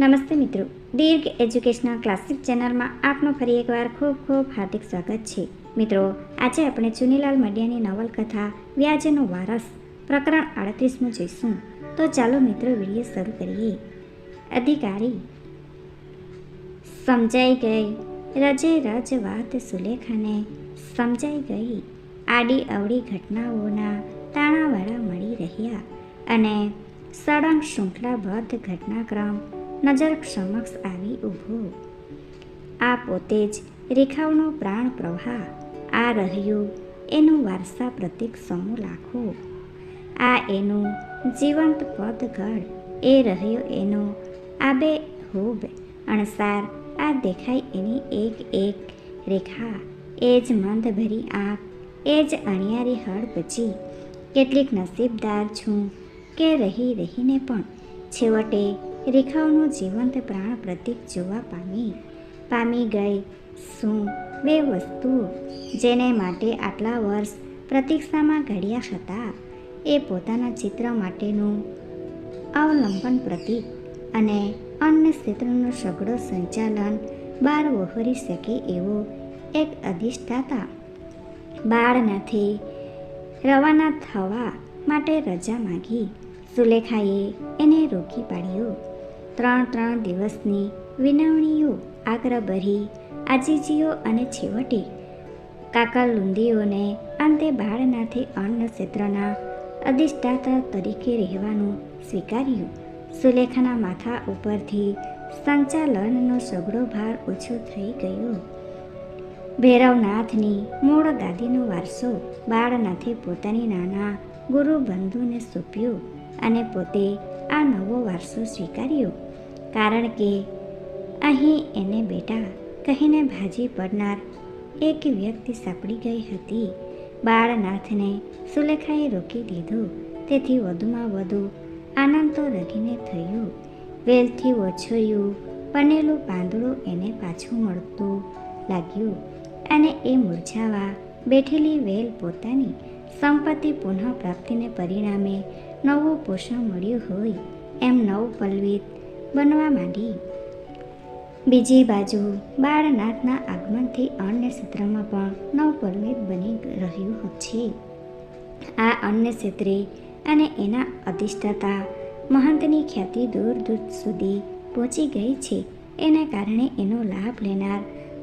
નમસ્તે મિત્રો. દીર્ઘ educational classic ચેનલમાં આપનું ફરી એકવાર ખૂબ ખૂબ હાર્દિક સ્વાગત છે. મિત્રો, આજે આપણે ચુનીલાલ મડિયાની નવલકથા વ્યાજનો વારસ પ્રકરણ આડત્રીસનું જોઈશું. તો ચાલો મિત્રો, વીડિયો શરૂ કરીએ. અધિકારી. સમજાઈ ગઈ. રજે રજ વાત સુલેખાને સમજાઈ ગઈ. આડી અવળી ઘટનાઓના તાણાવાળા મળી રહ્યા અને સળંગ શૃંખલાબદ્ધ ઘટનાક્રમ નજર સમક્ષ આવી ઊભો. આ પોતે જ રેખાઓનો પ્રાણ પ્રવાહ, આ રહ્યું એનું વારસા પ્રતિક સમૂહ લાખો. આ એનું જીવંત પદગળ એ રહ્યો એનો આબે હોબ અણસાર, આ દેખાય એની એક એક રેખા, એ જ મંદભરી આંખ, એ જ અણિયારી હળ પછી કેટલીક નસીબદાર છું કે રહી રહીને પણ છેવટે રેખાઓનું જીવંત પ્રાણ પ્રતીક જોવા પામી પામી ગઈ. શું બે વસ્તુઓ જેને માટે આટલા વર્ષ પ્રતીક્ષામાં ઘડ્યા હતા? એ પોતાના ચિત્ર માટેનું અવલંબન પ્રતીક અને અન્ય ક્ષેત્રનો સઘળો સંચાલન બહાર વહોરી શકે એવો એક અધિષ્ઠાતા. બાળનાથી રવાના થવા માટે રજા માગી. સુલેખાએ એને રોકી પાડ્યો. ત્રણ ત્રણ દિવસની વિનવણીઓ આગ્રહભરી આજીજીઓ અને છેવટે કાકા લુંદીઓને અંતે બાળનાથે અન્ન ક્ષેત્રના અધિષ્ઠાતા તરીકે રહેવાનું સ્વીકાર્યું. સુલેખાના માથા ઉપરથી સંચાલનનો સઘળો ભાર ઓછો થઈ ગયો. ભૈરવનાથની મૂળ ગાદીનો વારસો બાળનાથે પોતાની નાના ગુરુ બંધુને સોંપ્યો અને પોતે આ નવો વારસો સ્વીકાર્યો. કારણ કે અહીં એને બેટા કહીને ભાજી પડનાર એક વ્યક્તિ સાંપડી ગઈ હતી. બાળનાથને સુલેખાએ રોકી દીધું. તેથી વધુમાં વધુ આનંદ તો રગીને થયો. વેલથી ઓછોયું, બનેલું પાંદડું એને પાછું મળતું લાગ્યું અને એ મૂર્છાવા બેઠેલી વેલ પોતાની સંપત્તિ પુનઃપ્રાપ્તિને પરિણામે નવું પોષણ મળ્યું હોય એમ નવ પલ્વિત બનવા માંડી. બીજી બાજુ બાળનાથના આગમનથી અન્ય ક્ષેત્રમાં પણ નવપરમિત બની રહ્યું છે. આ અન્ય ક્ષેત્રે અને એના અધિષ્ઠાતા મહંતની ખ્યાતિ દૂર દૂર સુધી પહોંચી ગઈ છે. એના કારણે એનો લાભ લેનાર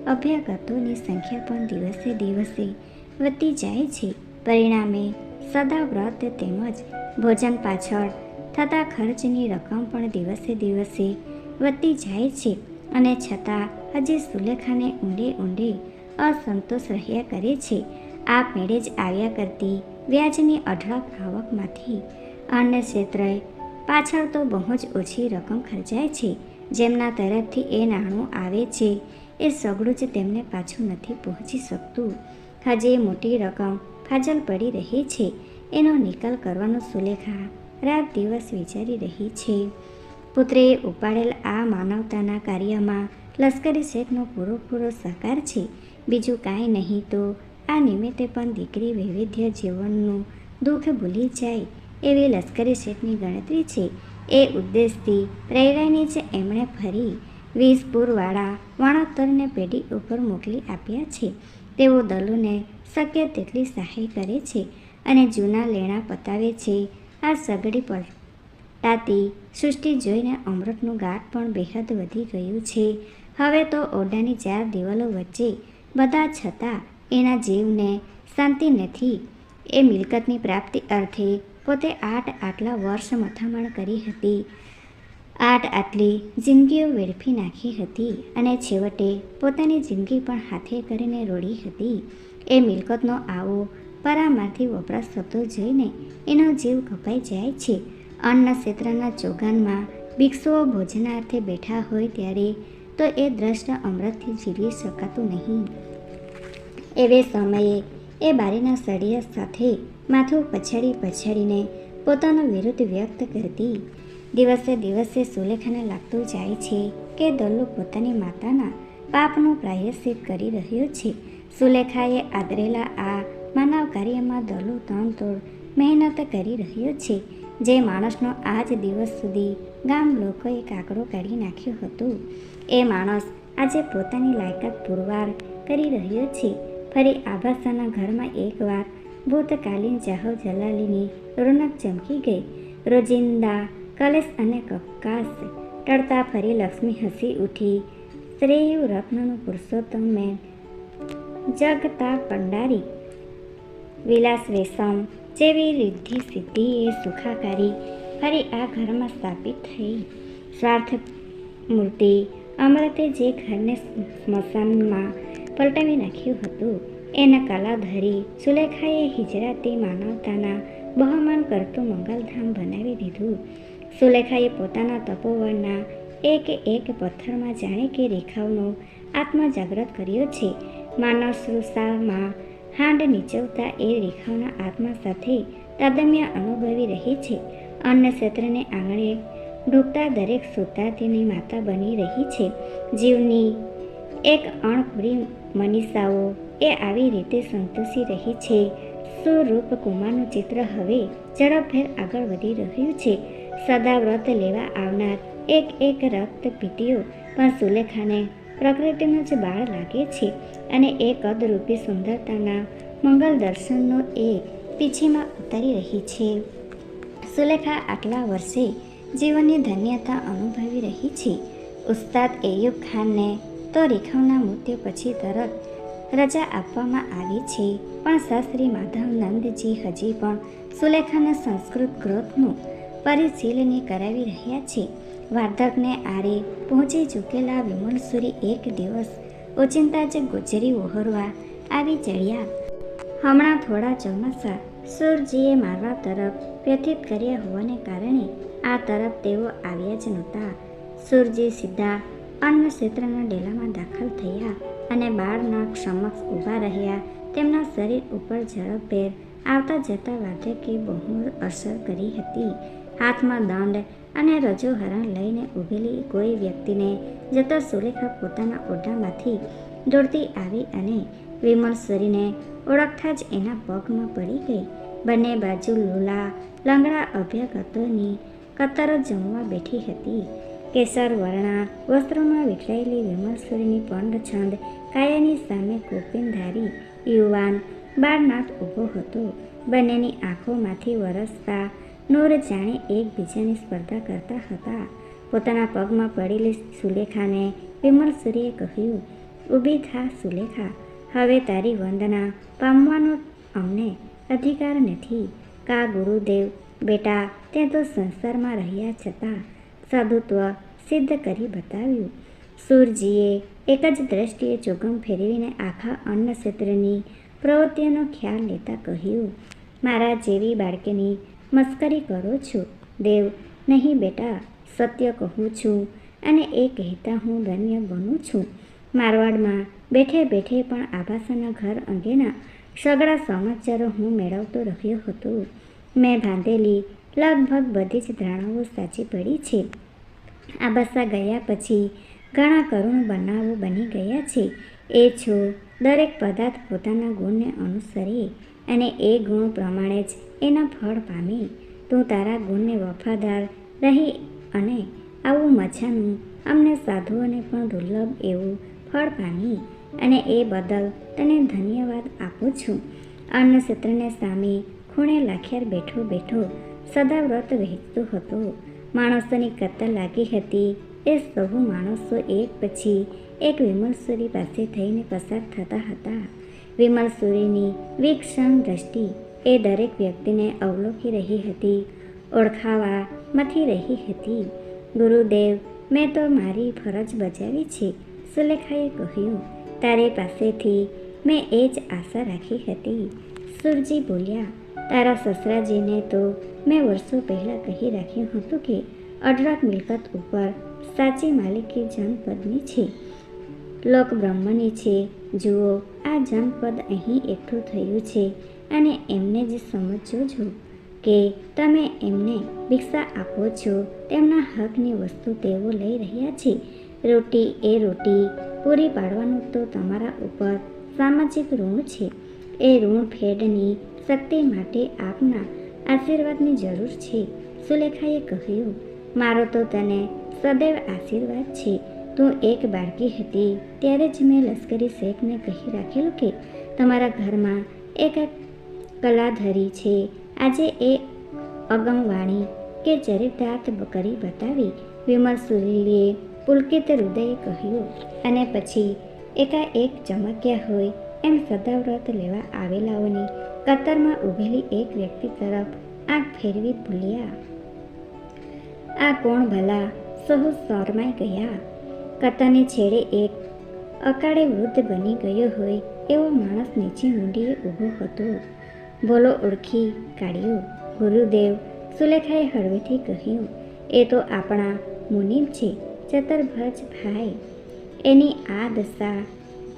અભ્યાગતોની સંખ્યા પણ દિવસે દિવસે વધતી જાય છે. પરિણામે સદા વ્રત તેમજ ભોજન પાછળ થતા ખર્ચની રકમ પણ દિવસે દિવસે વધતી જાય છે અને છતાં હજી સુલેખાને ઊંડે ઊંડે અસંતોષ રહ્યા કરે છે. આ મેળે જ આવ્યા કરતી વ્યાજની અઢળક આવકમાંથી અન્ય ક્ષેત્રે પાછળ તો બહુ જ ઓછી રકમ ખર્ચાય છે. જેમના તરફથી એ નાણું આવે છે એ સગડું જ તેમને પાછું નથી પહોંચી શકતું. હજી મોટી રકમ ફાજલ પડી રહી છે. એનો નિકાલ કરવાનો સુલેખા રાત દિવસ વિચારી રહી છે. પુત્રે ઉપાડેલ આ માનવતાના કાર્યમાં લશ્કરી શેઠનો પૂરેપૂરો સહકાર છે. બીજું કાંઈ નહીં તો આ નિમિત્તે પણ દીકરી વૈવિધ્ય જીવનનું દુઃખ ભૂલી જાય એવી લશ્કરી શેઠની ગણતરી છે. એ ઉદ્દેશથી પ્રેરાઈને જ એમણે ફરી વીસ પૂરવાળા વણોત્તરને પેઢી ઉપર મોકલી આપ્યા છે. તેઓ દલોને શક્ય તેટલી સહાય કરે છે અને જૂના લેણા પતાવે છે આ સગડી પલટાતી સૃષ્ટિ જોઈને અમૃતનું ગાઢ પણ બેહદ વધી ગયું છે. હવે તો ઓરડાની ચાર દિવાલો વચ્ચે બધા છતાં એના જીવને શાંતિ નથી. એ મિલકતની પ્રાપ્તિ અર્થે પોતે આઠ આટલા વર્ષ મથામણ કરી હતી. આઠ આટલી જિંદગીઓ વેડફી નાખી હતી અને છેવટે પોતાની જિંદગી પણ હાથે કરીને રોડી હતી. એ મિલકતનો આવો પરામાંથી વપરાશ થતો જોઈને એનો જીવ કપાઈ જાય છે. અન્ન ક્ષેત્રના ચોગાનમાં ભિક્ષુઓ ભોજનાર્થે બેઠા હોય ત્યારે તો એ દ્રષ્ટ અમૃતથી જીવી શકાતું નહીં. એવે સમયે એ બારીના સળિયા સાથે માથું પછાડી પછાડીને પોતાનો વિરુદ્ધ વ્યક્ત કરતી. દિવસે દિવસે સુલેખાને લાગતું જાય છે કે દલ્લુ પોતાની માતાના પાપનું પ્રાયશ્ચિત કરી રહ્યો છે. સુલેખાએ આદરેલા આ માનવ કાર્યમાં દલો તનતોડ મહેનત કરી રહ્યો છે. જે માણસનો આજ દિવસ સુધી ગામ લોકોએ કાકડો કાઢી નાખ્યો હતો. એ માણસ આજે પોતાની લાયકાત પુરવાર કરી રહ્યો છે. ફરી આભાસાના ઘરમાં એકવાર ભૂતકાલીન જાહો જલાલીની રોનક ચમકી ગઈ. રોજિંદા કલેશ અને કપકાશ ટળતા ફરી લક્ષ્મી હસી ઉઠી. શ્રેયુ રત્નનું પુરુષોત્તમ મેં જગતા પંડારી વિલાસ વેસમ, જેવી રિદ્ધિ સિદ્ધિ એ સુખાકારી ફરી આ ઘરમાં સ્થાપિત થઈ. સ્વાર્થ મૂર્તિ અમૃતે જે ઘરને સ્મશાનમાં પલટાવી નાખ્યું હતું, એના કલાધરી સુલેખાએ હિજરાતી માનવતાના બહુમાન કરતું મંગલધામ બનાવી દીધું. સુલેખાએ પોતાના તપોવનના એક એક પથ્થરમાં જાણે કે રેખાઓનો આત્મા જાગૃત કર્યો છે. માનવ સૃષ્ટામાં હાંડ નીચવતા એ રેખાઓના આત્મા સાથે તાદમ્ય અનુભવી રહી છે. અન્ન ક્ષેત્રને આંગણે ડૂબતા દરેક સુતા તેની માતા બની રહી છે. જીવની એક અણપૂરી મનીષાઓ એ આવી રીતે સંતોષી રહી છે. સુરૂપ કુમારનું ચિત્ર હવે ઝડપભેર આગળ વધી રહ્યું છે. સદા વ્રત લેવા આવનાર એક એક રક્ત પીટીઓ પણ સુલેખાને પ્રકૃતિનો જ બાળ લાગે છે અને એ કદરૂપી સુંદરતાના મંગલ દર્શનનો એ પીછીમાં ઉતરી રહી છે. સુલેખા આટલા વર્ષે જીવનની ધન્યતા અનુભવી રહી છે. ઉસ્તાદ એયુબ ખાનને તો રેખાવના મૃત્યુ પછી તરત રજા આપવામાં આવી છે. પણ શાસ્ત્રી માધવ નંદજી હજી પણ સુલેખાના સંસ્કૃત ગ્રોથનું પરિશીલની કરાવી રહ્યા છે. વાર્ધકને આરે પહોંચી ચૂકેલા વિમલસુરી એક દિવસ ઓચિંતા જ ગુજરી વહોરવા આવી ચડ્યા. હમણાં થોડા ચોમાસા સૂરજીએ મારવા તરફ વ્યથિત કર્યા હોવાને કારણે આ તરફ તેઓ આવ્યા જ નહોતા. સૂરજી સીધા અન્ન ક્ષેત્રના ડેલામાં દાખલ થયા અને બાળના સમક્ષ ઊભા રહ્યા. તેમના શરીર ઉપર ઝડપભેર આવતા જતા વાર્ધકે બહુ અસર કરી હતી. હાથમાં દંડ અને રજો હરણ લઈને ઊભેલી કોઈ વ્યક્તિને જતા સુલેખા પોતાના ઓઢામાંથી દોડતી આવી અને વિમલસરીને ઓળખતા જ એના પગમાં પડી ગઈ. બંને બાજુ લૂલા લંગડા અભ્યાગતોની કતારો જમવા બેઠી હતી. કેસર, વર્ણા વસ્ત્રોમાં વિખરાયેલી વિમલસરીની પંડછંદ કાયાની સામે કોપિનધારી યુવાન બાળનાથ ઊભો હતો. બંનેની આંખોમાંથી વરસતા નૂર જાણે એકબીજાની સ્પર્ધા કરતા હતા. પોતાના પગમાં પડેલી સુલેખાને વિમલસુરીએ કહ્યું, ઊભી થા સુલેખા, હવે તારી વંદના પામવાનો અમને અધિકાર નથી. કા ગુરુદેવ, બેટા તે તો સંસારમાં રહ્યા છતાં સાધુત્વ સિદ્ધ કરી બતાવ્યું. સૂરજીએ એક જ દ્રષ્ટિએ ચોગમ ફેરવીને આખા અન્ન ક્ષેત્રની પ્રવૃત્તિઓનો ખ્યાલ લેતા કહ્યું, મારા જેવી બાળકીની મસ્કરી કરો છો. દેવ, નહીં બેટા, સત્ય કહું છું અને એ કહેતા હું ધન્ય બનું છું. મારવાડમાં બેઠે બેઠે પણ આભાસાના ઘર અંગેના સગળા સમાચારો હું મેળવતો રહ્યો હતો. મેં બાંધેલી લગભગ બધી જ ધારણાઓ સાચી પડી છે. આબાસા ગયા પછી ઘણા કરુણ બનાવો બની ગયા છે. એ છો દરેક પદાર્થ પોતાના ગુણને અનુસરે. અને એ ગુણ પ્રમાણે જ એના ફળ પામી. તું તારા ગુણને વફાદાર રહી અને આવું મજાનું અમને સાધુઓને પણ દુર્લભ એવું ફળ પામી અને એ બદલ તને ધન્યવાદ આપું છું. અન્ન ક્ષેત્રને સામે ખૂણે લાખિયાર બેઠો બેઠો સદા વ્રત વહેંચતો હતો. માણસોની કતર લાગી હતી. એ સહુ માણસો એક પછી એક વિમલસુરી પાસે થઈને પસાર થતા હતા. વિમલસુરીની વિક્ષણ દ્રષ્ટિ એ દરેક વ્યક્તિને અવલોકી રહી હતી, ઓળખાવા મથી રહી હતી. ગુરુદેવ, મેં તો મારી ફરજ બજાવી છે, સુલેખાએ કહ્યું. તારી પાસેથી મેં એ જ આશા રાખી હતી. સુરજી બોલ્યા, તારા સસરાજીને તો મેં વર્ષો પહેલાં કહી રાખ્યું હતું કે અઢળક મિલકત ઉપર સાચી માલિકી જનપદની છે. લોક બ્રહ્મની છે. જુઓ, આ જનપદ અહીં એકઠું થયું છે અને એમને જ સમજો છો કે તમે એમને ભિક્ષા આપો છો. તેમના હકની વસ્તુ તેઓ લઈ રહ્યા છે. રોટી એ રોટી, પૂરી પાડવાનું તો તમારા ઉપર સામાજિક ઋણ છે. એ ઋણ ફેડની શક્તિ માટે આપના આશીર્વાદની જરૂર છે. સુલેખાએ કહ્યું, મારો તો તને સદૈવ આશીર્વાદ છે. તું એક બાળકી હતી. ત્યારે જ મેં લશ્કરી શેખને કહી રાખેલું કે, તમારા ઘરમાં એક કલાધરી છે. આજે એ અગમવાણી કે ચરિતાર્થ કરી બતાવી વિમલ સુરીલીએ પુલકિત હૃદયે કહ્યું, અને પછી એકાએક ચમક્યા હોય એમ સદાવ્રત લેવા આવેલાઓની કતરમાં ઊભેલી એક વ્યક્તિ તરફ આંખ ફેરવી ભૂલ્યા. આ કોણ ભલા સહુ શરમાઈ ગયા. કતારની છેડે એક અકાળે વૃદ્ધ બની ગયો હોય એવો માણસ નીચે મૂંડીએ ઊભો હતો. બોલો ઓળખી કાઢ્યો. ગુરુદેવ સુલેખાએ હળવેથી કહ્યું, એ તો આપણા મુનિમ છે, ચતરભજ ભાઈ. એની આ દશા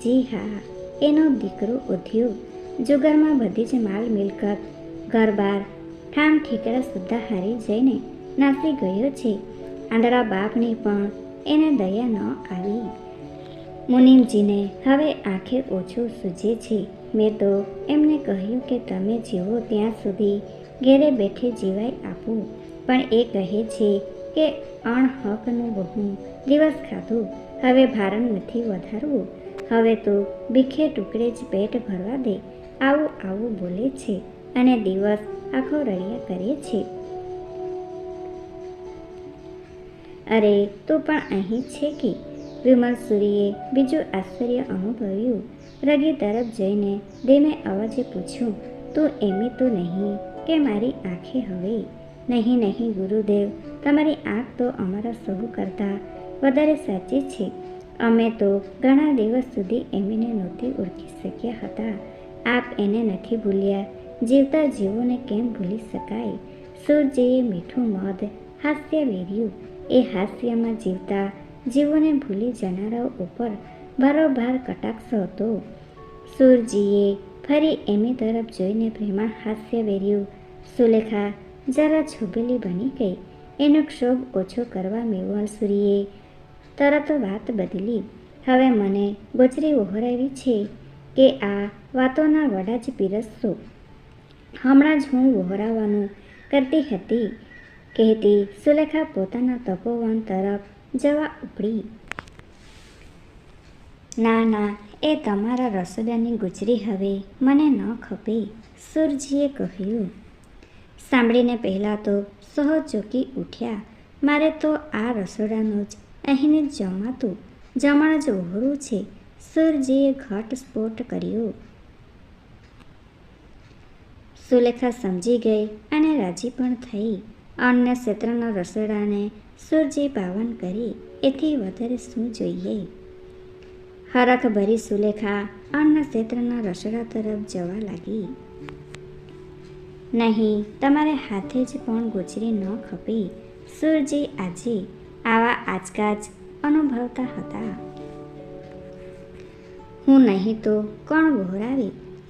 જી હા, એનો દીકરો ઉદ્યોગ જુગારમાં બધી જ માલ મિલકત, ઘરબાર, ઠામ ઠીકરા સુદ્ધા હારી જઈને નાસી ગયો છે. આંધળા બાપની પણ એને દયા ન આવી. મુનિમજીને હવે આખે ઓછું સૂજે છે. મેં તો એમને કહ્યું કે તમે જીવો ત્યાં સુધી, ઘેરે બેઠે જીવાય આપું. પણ એ કહે છે કે અણહકનું બહુ દિવસ ખાધું. હવે ભારણ નથી વધારવું. હવે તો ભીખે ટુકડે જ પેટ ભરવા દે. આવું આવું બોલે છે અને દિવસ આખો રળિયા કરે છે. અરે, તું પણ અહીં છે કે? વિમલ સૂરીએ બીજું આશ્ચર્ય અનુભવ્યું. રગી તરફ જઈને ધીમે અવાજે પૂછ્યું, તું એમી તો નહીં કે મારી આંખે હવે? નહીં નહીં, ગુરુદેવ. તમારી આંખ તો અમારા સહુ કરતાં વધારે સાચી છે. અમે તો ઘણા દિવસ સુધી એમીને નહોતી ઓળખી શક્યા હતા. આપ એને નથી ભૂલ્યા. જીવતા જીવોને કેમ ભૂલી શકાય? સૂરજીએ મીઠું મધ હાસ્ય વેર્યું એ હાસ્યમાં જીવતા જીવોને ભૂલી જનારાઓ ઉપર ભારોભાર કટાક્ષ હતો. સૂરજીએ ફરી એમી તરફ જોઈને પ્રેમાણ હાસ્ય વેર્યું. સુલેખા જરા છુબેલી બની ગઈ. એનો ક્ષોભ ઓછો કરવા મેવાસુરીએ તરત વાત બદલી. હવે મને ગોચરી ઓહરાવી છે કે આ વાતોના વડા જ પીરસશો. હમણાં જ હું વહોરાવાનું કરતી હતી. કહેતી સુલેખા પોતાના તપોવન તરફ જવા ઉપડી ના ના એ તમારા રસોડાની ગુજરી હવે મને ન ખપે સુરજીએ કહ્યું સાંભળીને પહેલાં તો સહજ ચોકી ઉઠ્યા મારે તો આ રસોડાનું જ અહીંને જમાતું જમણ જ ઓહળું છે સુરજીએ ઘટસ્ફોટ કર્યો સુલેખા સમજી ગઈ અને રાજી પણ થઈ અન્ય ક્ષેત્રના રસોડાને સૂરજી પાવન કરી, એથી વધારે શું જોઈએ? હરખ ભરી સુલેખા અન્ય ક્ષેત્રના રસોડા તરફ જવા લાગી. નહીં, તમારે હાથે જ પણ ગોચરી ન ખપી? સૂરજી આજે આવા આજકાજ અનુભવતા હતા. હું નહીં તો કોણ વહોરાવે?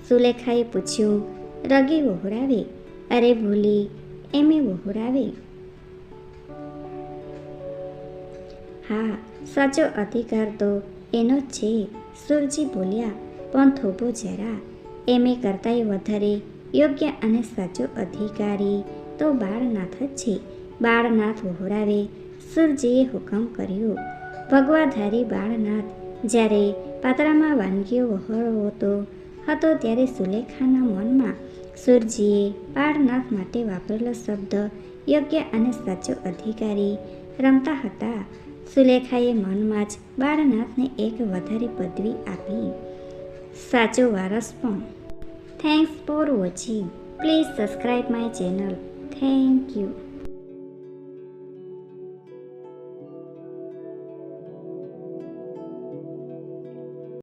સુલેખાએ પૂછ્યું. રગી વહોરાવે? અરે ભૂલી એમે વહોરાવે હા, સાચો અધિકાર તો એનો જ છે, સુરજી બોલ્યા. પણ થોભો જરા. એમે કરતાંય વધારે યોગ્ય અને સાચો અધિકારી તો બાળનાથ જ છે. બાળનાથ વહોરાવે સુરજીએ હુકમ કર્યો. ભગવાધારી બાળનાથ જ્યારે પાત્રામાં વાનગીઓ વહોરતો હતો ત્યારે સુલેખાના મનમાં સુરજીએ બાળનાથ માટે વાપરેલો શબ્દ, યોગ્ય અને સાચો અધિકારી રમતા હતા. સુલેખાએ મનમાં જ બાળનાથને એક વધારે પદવી આપી. સાચો વારસ પણ. Thanks for watching please subscribe my channel thank you